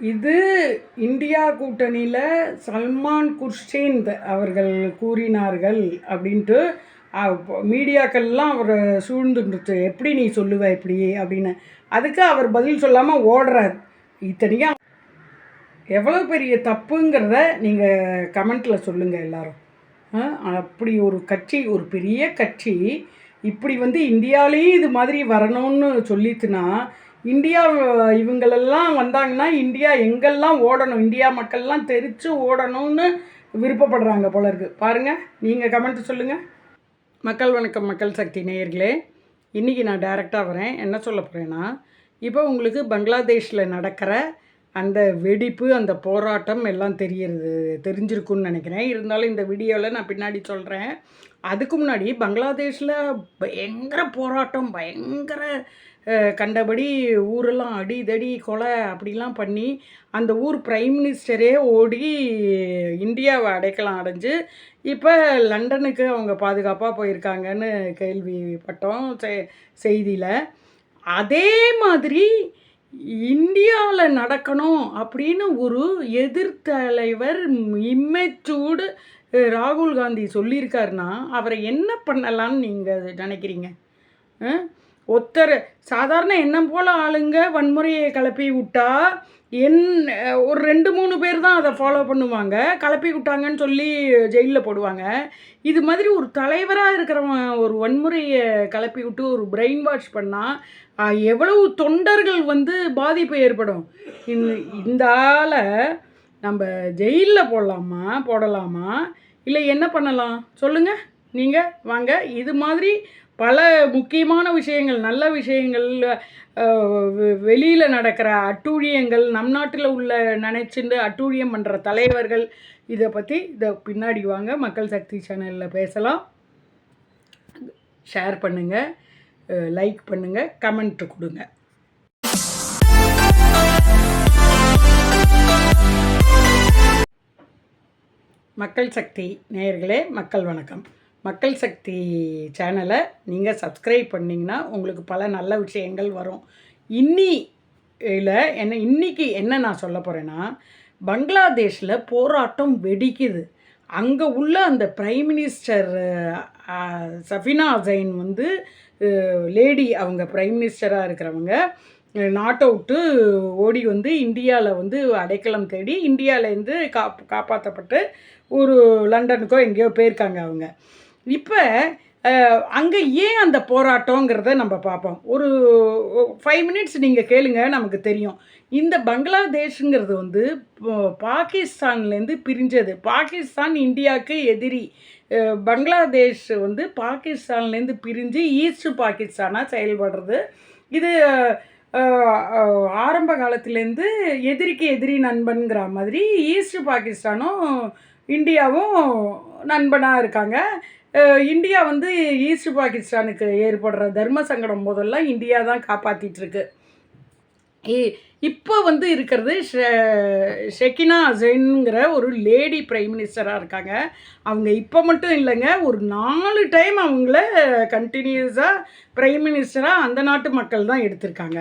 இது இந்தியா கூட்டணியில் சல்மான் குர்ஷேந்த் அவர்கள் கூறினார்கள் அப்படின்ட்டு மீடியாக்கள்லாம் அவர் சூழ்ந்துருந்துச்சு எப்படி நீ சொல்லுவ இப்படி அப்படின்னு. அதுக்கு அவர் பதில் சொல்லாமல் ஓடுறார். இத்தனைக்கும் எவ்வளோ பெரிய தப்புங்கிறத நீங்கள் கமெண்ட்டில் சொல்லுங்கள் எல்லோரும். அப்படி ஒரு கட்சி ஒரு பெரிய கட்சி இப்படி வந்து இந்தியாவிலேயும் இது மாதிரி வரணும்னு சொல்லிச்சுன்னா இந்தியா இவங்களெல்லாம் வந்தாங்கன்னா இந்தியா எங்கெல்லாம் ஓடணும் இந்தியா மக்கள்லாம் தெரித்து ஓடணும்னு விருப்பப்படுறாங்க போல இருக்கு. பாருங்கள் நீங்கள் கமெண்ட் சொல்லுங்கள் மக்கள் வணக்கம் மக்கள் சக்தி நேயர்களே. இன்றைக்கி நான் டைரெக்டாக வரேன். என்ன சொல்ல போகிறேன்னா இப்போ உங்களுக்கு பங்களாதேஷில் நடக்கிற அந்த வெடிப்பு அந்த போராட்டம் எல்லாம் தெரியறது தெரிஞ்சிருக்குன்னு நினைக்கிறேன். இருந்தாலும் இந்த வீடியோவில் நான் பின்னாடி சொல்கிறேன் அதுக்கு முன்னாடி பங்களாதேஷில் பயங்கர போராட்டம் பயங்கர கண்டபடி ஊரெல்லாம் அடி தடி கொலை அப்படிலாம் பண்ணி அந்த ஊர் பிரைம் மினிஸ்டரே ஓடி இந்தியாவை அடைக்கலாம் அடைஞ்சு இப்போ லண்டனுக்கு அவங்க பாதுகாப்பாக போயிருக்காங்கன்னு கேள்விப்பட்டோம் செ- செய்தியில். அதே மாதிரி இந்தியாவில் நடக்கணும் அப்படின்னு ஒரு எதிர்த்தலைவர் இம்மெச்சூடு ராகுல் காந்தி சொல்லியிருக்காருன்னா அவரை என்ன பண்ணலான்னு நீங்கள் நினைக்கிறீங்க? ஒத்தர் சாதாரண எண்ணம் போல் ஆளுங்க வன்முறையை கிளப்பி விட்டா என் ஒரு ரெண்டு மூணு பேர் தான் அதை ஃபாலோ பண்ணுவாங்க. கிளப்பி விட்டாங்கன்னு சொல்லி ஜெயிலில் போடுவாங்க. இது மாதிரி ஒரு தலைவராக இருக்கிறவன் ஒரு வன்முறையை கிளப்பி விட்டு ஒரு பிரெயின் வாஷ் பண்ணால் எவ்வளவு தொண்டர்கள் வந்து பாதிப்பு ஏற்படும். இந்த இந்த ஆளை நம்ம ஜெயிலில் போடலாமா போடலாமா? இல்லை என்ன பண்ணலாம்? சொல்லுங்கள் நீங்கள் வாங்க. இது மாதிரி பல முக்கியமான விஷயங்கள் நல்ல விஷயங்கள் வெளியில் நடக்கிற அட்டூழியங்கள் நம் நாட்டில் உள்ள நினைச்சுண்டு அட்டூழியம் பண்ணுற தலைவர்கள் இதை பற்றி இதை பின்னாடி வாங்க. மக்கள் சக்தி சேனலில் பேசலாம். ஷேர் பண்ணுங்கள் லைக் பண்ணுங்கள் கமெண்ட் கொடுங்க. மக்கள் சக்தி நேயர்களே மக்கள் வணக்கம். மக்கள் சக்தி சேனலை நீங்கள் சப்ஸ்கிரைப் பண்ணிங்கன்னா உங்களுக்கு பல நல்ல விஷயங்கள் வரும். இன்னி இல்லை என்ன இன்றைக்கி என்ன நான் சொல்ல போகிறேன்னா பங்களாதேஷில் போராட்டம் வெடிக்குது. அங்கே உள்ள அந்த பிரைம் மினிஸ்டர் சஃபினா அசைன் வந்து லேடி அவங்க பிரைம் மினிஸ்டராக இருக்கிறவங்க நாட் அவுட்டு ஓடி வந்து இந்தியாவில் வந்து அடைக்கலம் தேடி இந்தியாவிலேருந்து காப் காப்பாற்றப்பட்டு ஒரு லண்டனுக்கோ எங்கேயோ போயிருக்காங்க அவங்க. இப்போ அங்கே ஏன் அந்த போராட்டங்கிறத நம்ம பார்ப்போம் ஒரு ஃபைவ் மினிட்ஸ் நீங்கள் கேளுங்க நமக்கு தெரியும். இந்த பங்களாதேஷுங்கிறது வந்து பாகிஸ்தான்லேருந்து பிரிஞ்சது. பாகிஸ்தான் இந்தியாவுக்கு எதிரி. பங்களாதேஷ் வந்து பாகிஸ்தான்லேருந்து பிரிஞ்சு ஈஸ்ட் பாகிஸ்தானாக செயல்படுறது. இது ஆரம்ப காலத்துலேருந்து எதிரிக்கு எதிரி நண்பன்கிற மாதிரி ஈஸ்ட் பாகிஸ்தானும் இந்தியாவும் நண்பனாக இருக்காங்க. இந்தியா வந்து ஈஸ்ட் பாகிஸ்தானுக்கு ஏற்படுற தர்ம சங்கடம் போதெல்லாம் இந்தியா தான் காப்பாற்றிட்டுருக்கு இப்போ வந்து இருக்கிறது ஷெக்கினா ஷெகினா ஒரு லேடி பிரைம் மினிஸ்டராக இருக்காங்க. அவங்க இப்போ மட்டும் இல்லைங்க ஒரு நாலு டைம் அவங்கள கண்டினியூஸாக பிரைம் மினிஸ்டராக அந்த நாட்டு மக்கள் தான் எடுத்திருக்காங்க.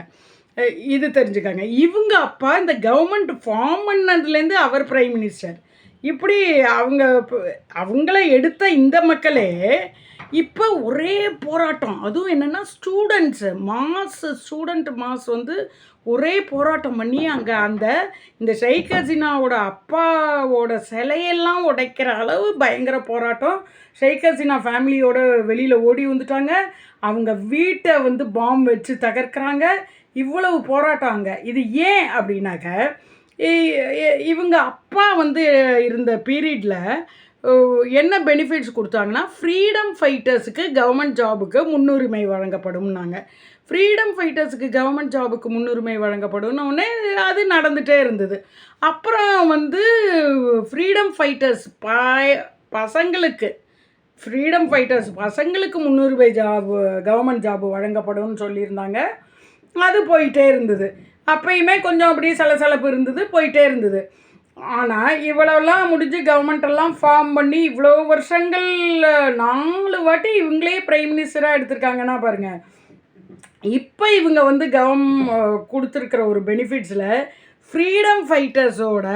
இது தெரிஞ்சுக்காங்க. இவங்க அப்பா இந்த கவர்மெண்ட் ஃபார்ம் பண்ணதுலேருந்து அவர் பிரைம் மினிஸ்டர். இப்படி அவங்க அவங்கள எடுத்த இந்த மக்களே இப்போ ஒரே போராட்டம். அதுவும் என்னென்னா ஸ்டூடெண்ட்ஸு மாஸ் ஸ்டூடெண்ட் மாஸ் வந்து ஒரே போராட்டம் பண்ணி அங்கே அந்த இந்த ஷைகசினாவோட ஹசீனாவோட அப்பாவோட சிலையெல்லாம் உடைக்கிற அளவு பயங்கர போராட்டம். ஷைகசினா ஹசீனா ஃபேமிலியோட வெளியில் ஓடி வந்துட்டாங்க. அவங்க வீட்டை வந்து பாம்பு வச்சு தகர்க்கிறாங்க. இவ்வளவு போராட்டம் அங்கே. இது ஏன் அப்படின்னாக்க இவங்க அப்பா வந்து இருந்த பீரியடில் என்ன பெனிஃபிட்ஸ் கொடுத்தாங்கன்னா ஃப்ரீடம் ஃபைட்டர்ஸுக்கு கவர்மெண்ட் ஜாபுக்கு முன்னுரிமை வழங்கப்படும்னாங்க. ஃப்ரீடம் ஃபைட்டர்ஸுக்கு கவர்மெண்ட் ஜாபுக்கு முன்னுரிமை வழங்கப்படும்னு அது நடந்துகிட்டே இருந்தது. அப்புறம் வந்து ஃப்ரீடம் ஃபைட்டர்ஸ் பாய பசங்களுக்கு ஃப்ரீடம் ஃபைட்டர்ஸ் பசங்களுக்கு முன்னுரிமை ஜாபு கவர்மெண்ட் ஜாப் வழங்கப்படும்னு சொல்லியிருந்தாங்க. அது போயிட்டே இருந்தது. அப்பயுமே கொஞ்சம் அப்படியே சலசலப்பு இருந்தது போயிட்டே இருந்தது. ஆனால் இவ்வளோலாம் முடிஞ்சு கவர்மெண்டெல்லாம் ஃபார்ம் பண்ணி இவ்வளோ வருஷங்கள் நாலு வாட்டி இவங்களே பிரைம் மினிஸ்டராக எடுத்திருக்காங்கன்னா பாருங்கள் இப்போ இவங்க வந்து கவர்ம் கொடுத்துருக்கிற ஒரு பெனிஃபிட்ஸில் ஃப்ரீடம் ஃபைட்டர்ஸோட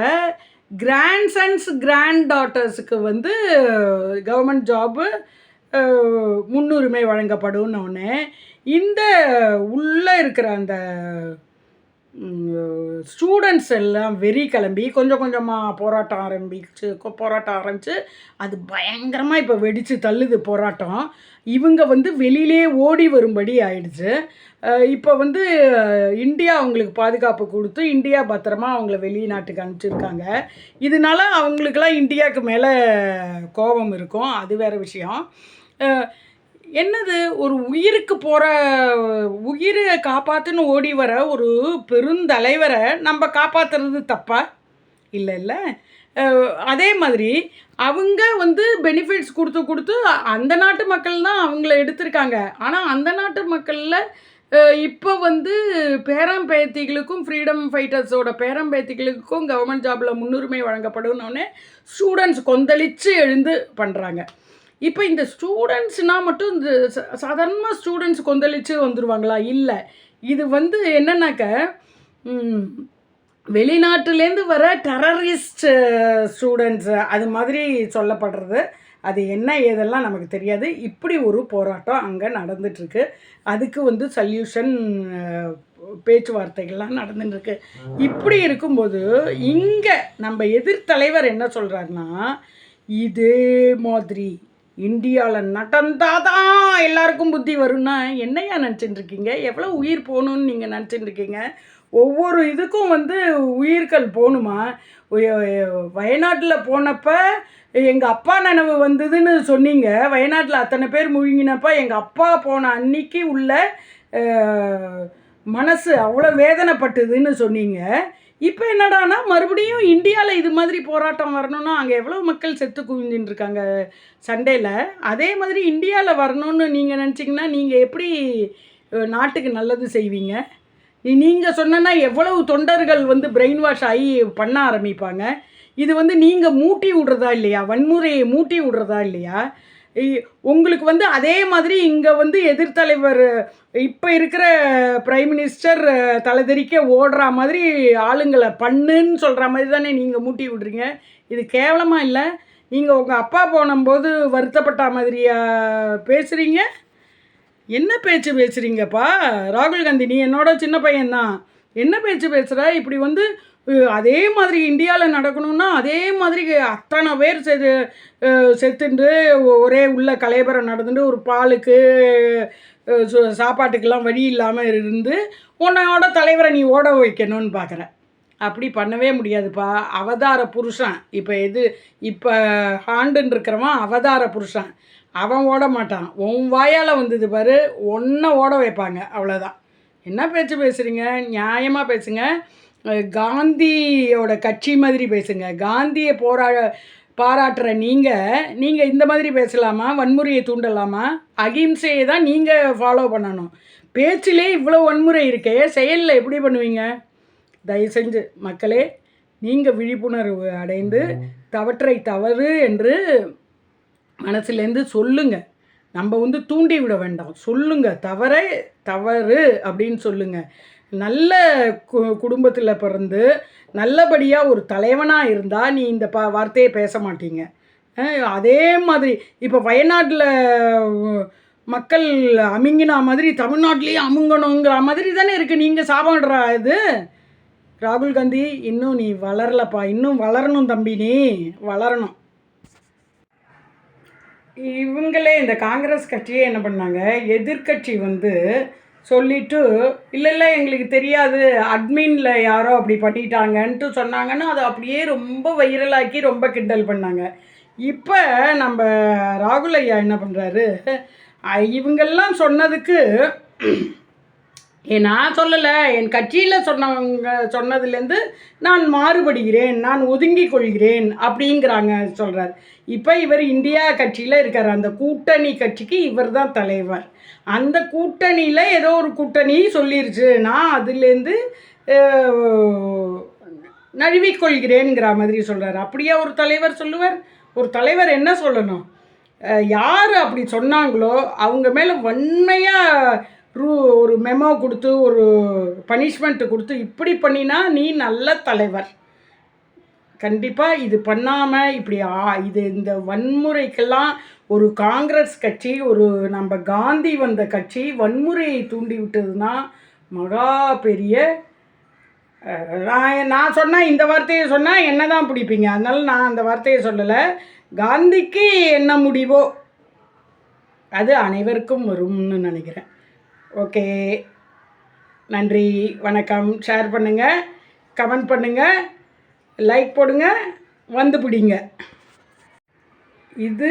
கிராண்ட் சன்ஸ் கிராண்ட் டாட்டர்ஸுக்கு வந்து கவர்மெண்ட் ஜாபு முன்னுரிமை வழங்கப்படும்னு இந்த உள்ளே இருக்கிற அந்த ஸ்டூடெண்ட்ஸ் எல்லாம் வெறி கிளம்பி கொஞ்சம் கொஞ்சமாக போராட்டம் ஆரம்பிச்சு போராட்டம் ஆரம்பித்து அது பயங்கரமாக இப்போ வெடித்து தள்ளுது போராட்டம். இவங்க வந்து வெளியிலே ஓடி வரும்படி ஆயிடுச்சு. இப்போ வந்து இந்தியா அவங்களுக்கு பாதுகாப்பு கொடுத்து இந்தியா பத்திரமா அவங்கள வெளிநாட்டுக்கு அனுப்பிச்சிருக்காங்க. இதனால அவங்களுக்கெல்லாம் இந்தியாவுக்கு மேலே கோபம் இருக்கும். அது வேறு விஷயம். என்னது ஒரு உயிருக்கு போகிற உயிரை காப்பாற்றுன்னு ஓடி வர ஒரு பெருந்தலைவரை நம்ம காப்பாற்றுறது தப்பா? இல்லை இல்லை. அதே மாதிரி அவங்க வந்து பெனிஃபிட்ஸ் கொடுத்து கொடுத்து அந்த நாட்டு மக்கள் தான் அவங்கள எடுத்திருக்காங்க. ஆனால் அந்த நாட்டு மக்களில் இப்போ வந்து பேரம்பேத்திகளுக்கும் ஃப்ரீடம் ஃபைட்டர்ஸோட பேரம்பேத்திகளுக்கும் கவர்மெண்ட் ஜாபில் முன்னுரிமை வழங்கப்படும்னு ஸ்டூடெண்ட்ஸ் கொந்தளித்து எழுந்து பண்ணுறாங்க இப்போ இந்த ஸ்டூடெண்ட்ஸ்னால் மட்டும் இந்த சாதாரணமாக ஸ்டூடெண்ட்ஸ் கொந்தளித்து வந்துடுவாங்களா இல்லை. இது வந்து என்னன்னாக்க வெளிநாட்டிலேருந்து வெளிநாட்டுலேருந்து வர டெரரிஸ்ட் ஸ்டூடெண்ட்ஸு அது மாதிரி சொல்லப்படுறது. அது என்ன ஏதெல்லாம் நமக்கு தெரியாது. இப்படி ஒரு போராட்டம் அங்கே நடந்துட்டுருக்கு. அதுக்கு வந்து சல்யூஷன் பேச்சுவார்த்தைகள்லாம் நடந்துட்டுருக்கு. இப்படி இருக்கும்போது இங்கே நம்ம எதிர்த்தலைவர் என்ன சொல்கிறாருன்னா இதே மாதிரி இந்தியாவில் நடந்தாதான் எல்லாருக்கும் புத்தி வரும்னா என்னையா நினச்சிட்டு இருக்கீங்க எவ்வளோ உயிர் போகணும்னு நீங்கள் நினச்சிட்டு இருக்கீங்க ஒவ்வொரு இதுக்கும் வந்து உயிர்கள் போகணுமா வயநாட்டில் போனப்போ எங்கள் அப்பா நினைவு வந்ததுன்னு சொன்னீங்க. வயநாட்டில் அத்தனை பேர் முழுங்கினப்போ எங்கள் அப்பா போன அன்னைக்கு உள்ள மனசு அவ்வளோ வேதனைப்பட்டதுன்னு சொன்னீங்க. இப்போ என்னடானா மறுபடியும் இந்தியாவில் இது மாதிரி போராட்டம் வரணும்னா அங்கே எவ்வளோ மக்கள் செத்து குவிஞ்சின்னு இருக்காங்க சண்டேல அதே மாதிரி இந்தியாவில் வரணும்னு நீங்கள் நினச்சிங்கன்னா நீங்கள் எப்படி நாட்டுக்கு நல்லது செய்வீங்க? நீங்கள் சொன்னா எவ்வளவு தொண்டர்கள் வந்து பிரெயின் வாஷ் ஆகி பண்ண ஆரம்பிப்பாங்க. இது வந்து நீங்கள் மூட்டி விடுறதா இல்லையா? வன்முறையை மூட்டி விடுறதா இல்லையா? உங்களுக்கு வந்து அதே மாதிரி இங்கே வந்து எதிர்த்தலைவர் இப்போ இருக்கிற பிரைம் மினிஸ்டர் தலைதெறிக்க ஓடுற மாதிரி ஆளுங்களை பண்ணுன்னு சொல்கிற மாதிரி தானே நீங்கள் மூட்டி விடுறீங்க. இது கேவலமாக இல்லை. நீங்கள் உங்கள் அப்பா போனும்போது வருத்தப்பட்ட மாதிரியா பேசுகிறீங்க என்ன பேச்சு பேசுகிறீங்கப்பா ராகுல் காந்தி நீ என்னோட சின்ன பையன்தான். என்ன பேச்சு பேசுகிற இப்படி வந்து அதே மாதிரி இந்தியாவில் நடக்கணும்னா அதே மாதிரி அத்தனை பேர் செது செத்துண்டு ஒரே உள்ள கலைபரம் நடந்துட்டு ஒரு பாலுக்கு சு- சாப்பாட்டுக்கெல்லாம் வழி இல்லாமல் இருந்து உன்னோட தலைவரை நீ ஓட வைக்கணும்னு பார்க்குற அப்படி பண்ணவே முடியாதுப்பா. அவதார புருஷன். இப்போ எது இப்போ ஹாண்டுன்னு இருக்கிறவன் அவதார புருஷன். அவன் ஓட மாட்டான். உன் வாயால் வந்தது பாரு ஒன்றை ஓட வைப்பாங்க. அவ்வளோதான் என்ன பேச்சு பேசுகிறீங்க நியாயமாக பேசுங்க. காந்தியோட கட்சி மாதிரி பேசுங்க. காந்தியை போரா பாராட்டுற நீங்கள் நீங்கள் இந்த மாதிரி பேசலாமா? வன்முறையை தூண்டலாமா? அகிம்சையை தான் நீங்கள் ஃபாலோ பண்ணணும். பேச்சிலே இவ்வளோ வன்முறை இருக்கே செயலில் எப்படி பண்ணுவீங்க? தயவு செஞ்சு மக்களே நீங்கள் விழிப்புணர்வு அடைந்து தவற்றை தவறு என்று மனசுலேருந்து சொல்லுங்க. நம்ம வந்து தூண்டி விட வேண்டாம். சொல்லுங்க. தவறே தவறு அப்படின்னு சொல்லுங்கள் நல்ல கு குடும்பத்தில் பிறந்து நல்லபடியாக ஒரு தலைவனாக இருந்தால் நீ இந்த ப வார்த்தையை பேச மாட்டீங்க. அதே மாதிரி இப்போ வயநாட்டில் மக்கள் அமுங்கினா மாதிரி தமிழ்நாட்டிலேயே அமுங்கணுங்கிற மாதிரி தானே இருக்குது நீங்கள் சாபம்ன்றா இது. ராகுல் காந்தி இன்னும் நீ வளரலப்பா. இன்னும் வளரணும் தம்பி நீ. வளரணும். இவங்களே இந்த காங்கிரஸ் கட்சியே என்ன பண்ணாங்க? எதிர்க்கட்சி வந்து சொல்லிட்டு இல்லை இல்லை எங்களுக்கு தெரியாது. அட்மினில் யாரோ அப்படி பண்ணிட்டாங்கன்ட்டு சொன்னாங்கன்னா அதை அப்படியே ரொம்ப வைரலாக்கி ரொம்ப கிண்டல் பண்ணாங்க. இப்போ நம்ம ராகுல் ஐயா என்ன பண்ணுறாரு இவங்கெல்லாம் சொன்னதுக்கு நான் சொல்லலை. என் கட்சியில் சொன்னவங்க சொன்னதுலேருந்து நான் மாறுபடுகிறேன் நான் ஒதுங்கிக் கொள்கிறேன் அப்படிங்கிறாங்க சொல்கிறார் இப்போ இவர் இந்தியா கட்சியில் இருக்கார். அந்த கூட்டணி கட்சிக்கு இவர் தான் தலைவர். அந்த கூட்டணியில் ஏதோ ஒரு கூட்டணி சொல்லிருச்சு நான் அதுலேருந்து நழுவிக்கொள்கிறேங்கிற மாதிரி சொல்கிறார் அப்படியே ஒரு தலைவர் சொல்லுவார். ஒரு தலைவர் என்ன சொல்லணும்? யார் அப்படி சொன்னாங்களோ அவங்க மேலே வன்மையாக ரூ ஒரு மெமோ கொடுத்து ஒரு பனிஷ்மெண்ட்டு கொடுத்து இப்படி பண்ணினா நீ நல்ல தலைவர். கண்டிப்பாக இது பண்ணாமல் இப்படி ஆ இது இந்த வன்முறைக்கெல்லாம் ஒரு காங்கிரஸ் கட்சி ஒரு நம்ம காந்தி வந்த கட்சி வன்முறையை தூண்டி விட்டதுன்னா மகா பெரிய நான் நான் சொன்னால் இந்த வார்த்தையை சொன்னால் என்ன தான் பிடிப்பீங்க? அதனால் நான் அந்த வார்த்தையை சொல்லலை. காந்திக்கு என்ன முடிவோ அது அனைவருக்கும் வரும்னு நினைக்கிறேன். ஓகே. நன்றி வணக்கம். ஷேர் பண்ணுங்கள் கமெண்ட் பண்ணுங்கள் லைக் போடுங்க வந்து பிடிங்க. இது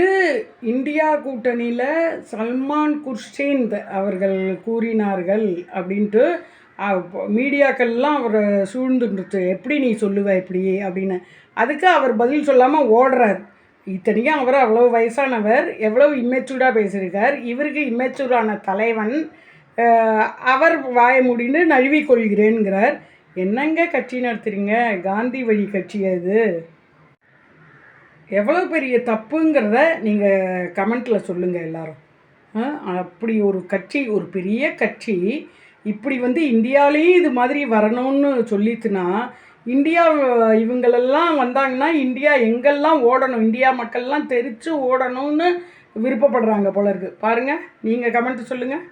இந்தியா கூட்டணியில் சல்மான் குர்ஷிந்த் அவர்கள் கூறினார்கள் அப்படின்ட்டு மீடியாக்கள்லாம் அவரை சூழ்ந்துருந்துச்சு எப்படி நீ சொல்லுவ இப்படி அப்படின்னு. அதுக்கு அவர் பதில் சொல்லாமல் ஓடுறார். இத்தனைக்கும் அவர் அவ்வளோ வயசானவர் எவ்வளோ இம்மெச்சூர்டாக பேசியிருக்கார். இவருக்கு இம்மெச்சூரான தலைவன் அவர் வாய முடிந்து நழுவிக்கொள்கிறேன்கிறார் என்னங்க கட்சி நடத்துகிறீங்க காந்தி வழி கட்சி அது. எவ்வளோ பெரிய தப்புங்கிறத நீங்கள் கமெண்ட்டில் சொல்லுங்கள் எல்லாரும். அப்படி ஒரு கட்சி ஒரு பெரிய கட்சி இப்படி வந்து இந்தியாவிலேயும் இது மாதிரி வரணும்னு சொல்லிச்சுன்னா இந்தியா இவங்களெல்லாம் வந்தாங்கன்னா இந்தியா எங்கெல்லாம் ஓடணும்? இந்தியா மக்கள்லாம் தெரித்து ஓடணும்னு விருப்பப்படுறாங்க போல இருக்குது பாருங்கள் நீங்கள் கமெண்ட் சொல்லுங்கள்